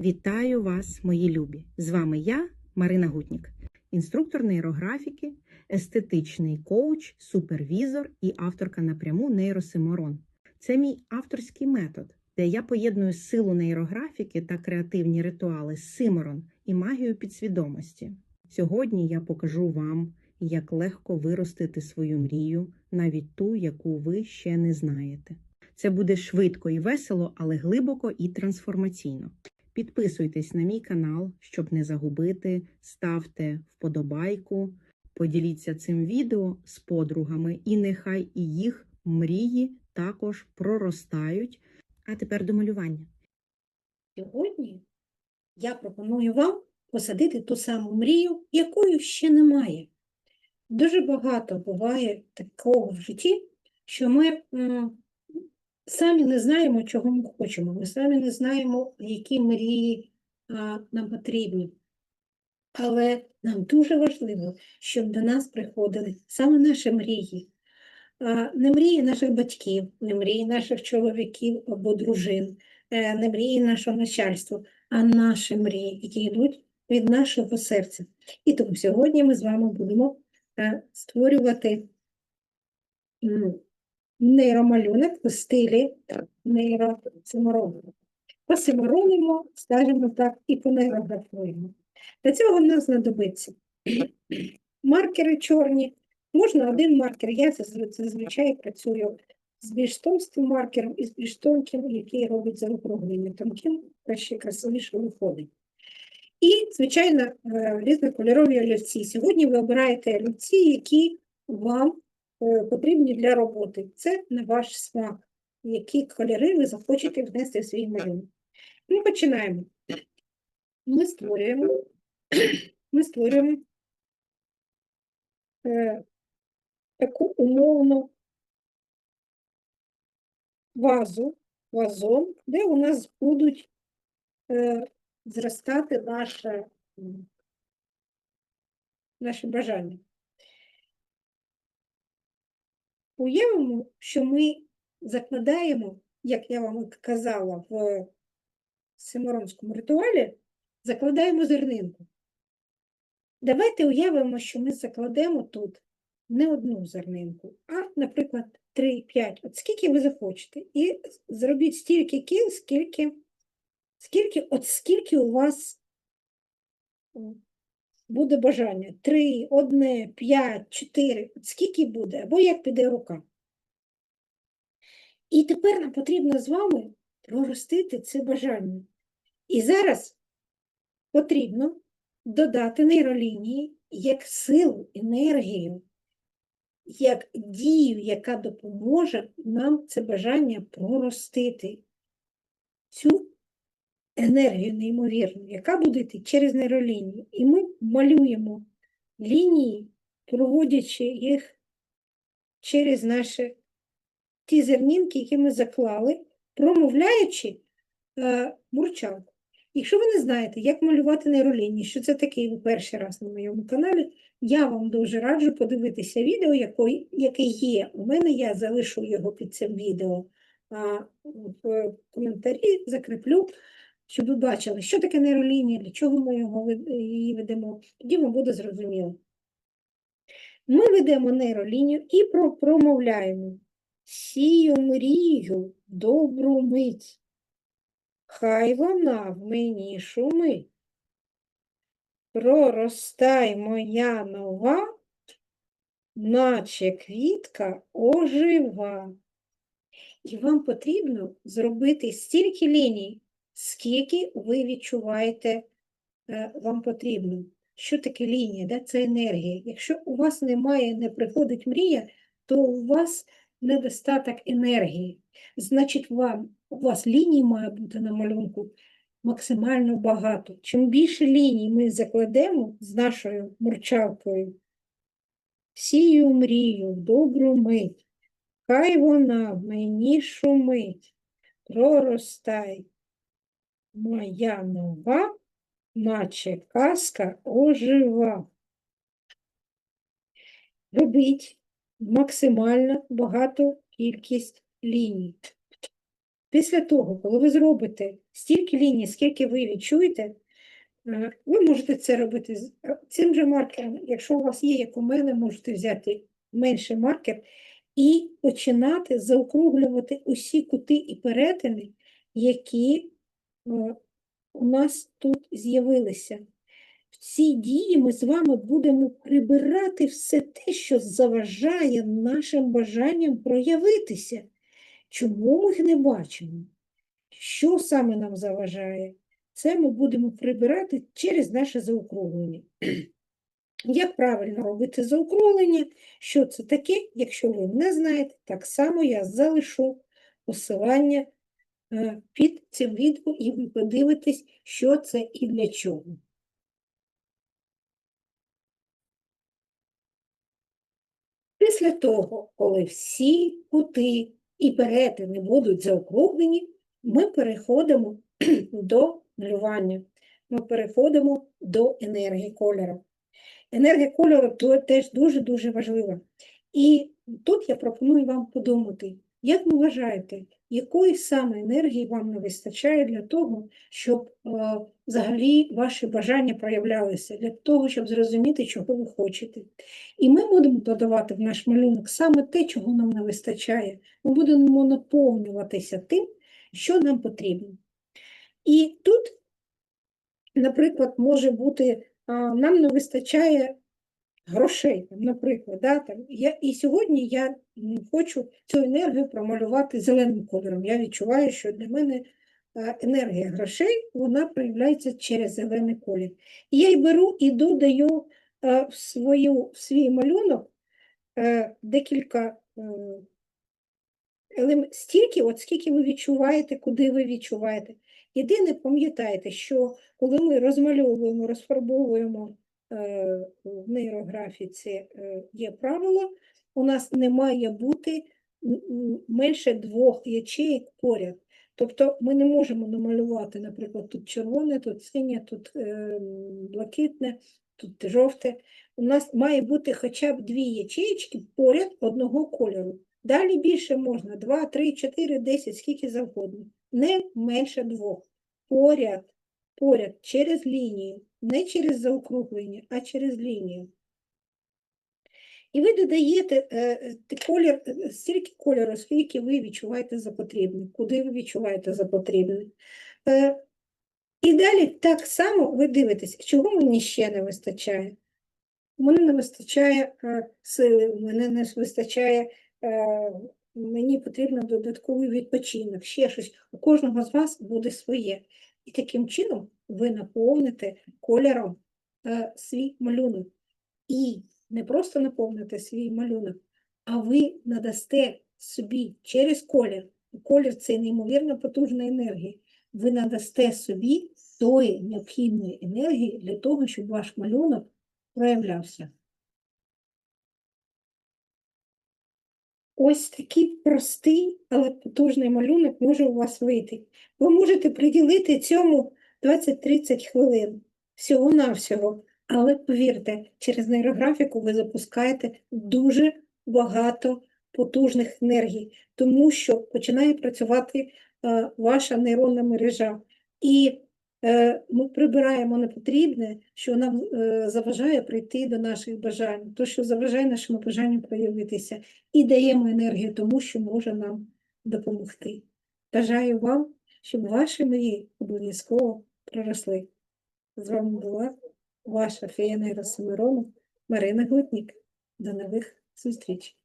Вітаю вас, мої любі! З вами я, Марина Гутнік, інструктор нейрографіки, естетичний коуч, супервізор і авторка напряму нейросиморон. Це мій авторський метод, де я поєдную силу нейрографіки та креативні ритуали симорон і магію підсвідомості. Сьогодні я покажу вам, як легко виростити свою мрію, навіть ту, яку ви ще не знаєте. Це буде швидко і весело, але глибоко і трансформаційно. Підписуйтесь на мій канал, щоб не загубити, ставте вподобайку, поділіться цим відео з подругами, і нехай і їх мрії також проростають. А тепер до малювання. Сьогодні я пропоную вам посадити ту саму мрію, якої ще немає. Дуже багато буває такого в житті, що ми самі не знаємо, чого ми хочемо. Ми самі не знаємо, які мрії а, нам потрібні. Але нам дуже важливо, щоб до нас приходили саме наші мрії. А, Не мрії наших батьків, не мрії наших чоловіків або дружин, е, не мрії нашого начальства, а наші мрії, які йдуть від нашого серця. І тому сьогодні ми з вами будемо е, створювати нейромалюнок у стилі нейросиморону. Посиморонимо, скажімо так, і понейрографуємо. Для цього в нас знадобиться маркери чорні. Можна один маркер. Я зазвичай працюю з більш товстим маркером і з більш тонким, який робить заокруглення. Тонким краще красивіше виходить. І, звичайно, е, різнокольорові олівці. Сьогодні ви обираєте олівці, які вам потрібні для роботи. Це на ваш смак, які кольори ви захочете внести в свій малюнок. Ми починаємо. Ми створюємо, ми створюємо е, таку умовну вазу, вазон, де у нас будуть е, зростати наше, м, наше бажання. Уявимо, що ми закладаємо, як я вам казала в Симоронському ритуалі, закладаємо зернинку. Давайте уявимо, що ми закладемо тут не одну зернинку, а, наприклад, 3-5, от скільки ви захочете. І зробіть стільки кіл, скільки, скільки, от скільки у вас буде бажання. 3, 1, 5, 4, от скільки буде, або як піде рука. І тепер нам потрібно з вами проростити це бажання. І зараз потрібно додати нейролінії як силу, енергію, як дію, яка допоможе нам це бажання проростити. Цю енергію неймовірну, яка буде йти через нейролінії. І ми малюємо лінії, проводячи їх через наші ті зернінки, які ми заклали, промовляючи е, мурчалку. Якщо ви не знаєте, як малювати нейролінії, що це таке, перший раз на моєму каналі, я вам дуже раджу подивитися відео, яке є. У мене я залишу його під цим відео а, в коментарі, закріплю, щоб ви бачили, що таке нейролінія, для чого ми його її ведемо. Тоді вам буде зрозуміло. Ми ведемо нейролінію і про- промовляємо. Сію мрію, добру мить. Хай вона в мені шумить. Проростай моя нова, наче квітка ожива. І вам потрібно зробити стільки ліній, скільки ви відчуваєте, е, вам потрібно. Що таке лінія? Да? Це енергія. Якщо у вас немає, не приходить мрія, то у вас недостаток енергії. Значить, вам, у вас ліній має бути на малюнку максимально багато. Чим більше ліній ми закладемо з нашою мурчалкою, сію мрію, добру мить, хай вона в мені шумить, проростай, моя нова, наче казка ожива. Робіть максимально багату кількість ліній. Після того, коли ви зробите стільки ліній, скільки ви відчуєте, е, ви можете це робити е, цим же маркером. Якщо у вас є, як у мене, можете взяти менший маркер і починати заокруглювати усі кути і перетини, які у нас тут з'явилися. В цій дії ми з вами будемо прибирати все те, що заважає нашим бажанням проявитися. Чому ми їх не бачимо? Що саме нам заважає? Це ми будемо прибирати через наше заокруглення. Як правильно робити заокруглення? Що це таке? Якщо ви не знаєте, так само я залишу посилання е, під цим відео, і ви подивитесь, що це і для чого. Після того, коли всі кути і перетини будуть заокруглені, ми переходимо до малювання. Ми переходимо до енергії кольору. Енергія кольору теж дуже-дуже важлива. І тут я пропоную вам подумати, як ви вважаєте, якої саме енергії вам не вистачає для того, щоб е, взагалі ваші бажання проявлялися, для того, щоб зрозуміти, чого ви хочете. І ми будемо додавати в наш малюнок саме те, чого нам не вистачає. Ми будемо наповнюватися тим, що нам потрібно. І тут, наприклад, може бути, а, нам не вистачає грошей, наприклад. Да, там, я, і сьогодні я хочу цю енергію промалювати зеленим кольором. Я відчуваю, що для мене енергія грошей вона проявляється через зелений колір. І я й беру і додаю а, в, свою, в свій малюнок е, декілька е, стільки, от скільки ви відчуваєте, куди ви відчуваєте. Єдине, пам'ятайте, що коли ми розмальовуємо, розфарбовуємо е, в нейрографіці е, є правило, у нас не має бути менше двох ячеїк поряд. Тобто ми не можемо намалювати, наприклад, тут червоне, тут синє, тут е, блакитне, тут жовте. У нас має бути хоча б дві ячеїчки поряд одного кольору. Далі більше можна 2, 3, 4, 10, скільки завгодно. Не менше двох. Поряд, поряд, через лінію. Не через заокруглення, а через лінію. І ви додаєте е, е, колір, е, стільки кольору, скільки ви відчуваєте за потрібне, куди ви відчуваєте за потрібне. І далі так само ви дивитесь, чого мені ще не вистачає. У мене не вистачає сили, мене не вистачає, мені потрібен додатковий відпочинок, ще щось. У кожного з вас буде своє. І таким чином ви наповните кольором е, свій малюнок. І не просто наповните свій малюнок, а ви надасте собі через колір. Колір це неймовірно потужна енергія. Ви надасте собі тої необхідної енергії для того, щоб ваш малюнок проявлявся. Ось такий простий, але потужний малюнок може у вас вийти. Ви можете приділити цьому 20-30 хвилин всього-навсього. Але повірте, через нейрографіку ви запускаєте дуже багато потужних енергій, тому що починає працювати е, ваша нейронна мережа. І ми прибираємо непотрібне, що нам е, заважає прийти до наших бажань, то, що заважає нашому бажанню проявитися, і даємо енергію тому, що може нам допомогти. Бажаю вам, щоб ваші мрії обов'язково проросли. З вами була ваша фея нейросимирона Марина Гутнік. До нових зустрічей!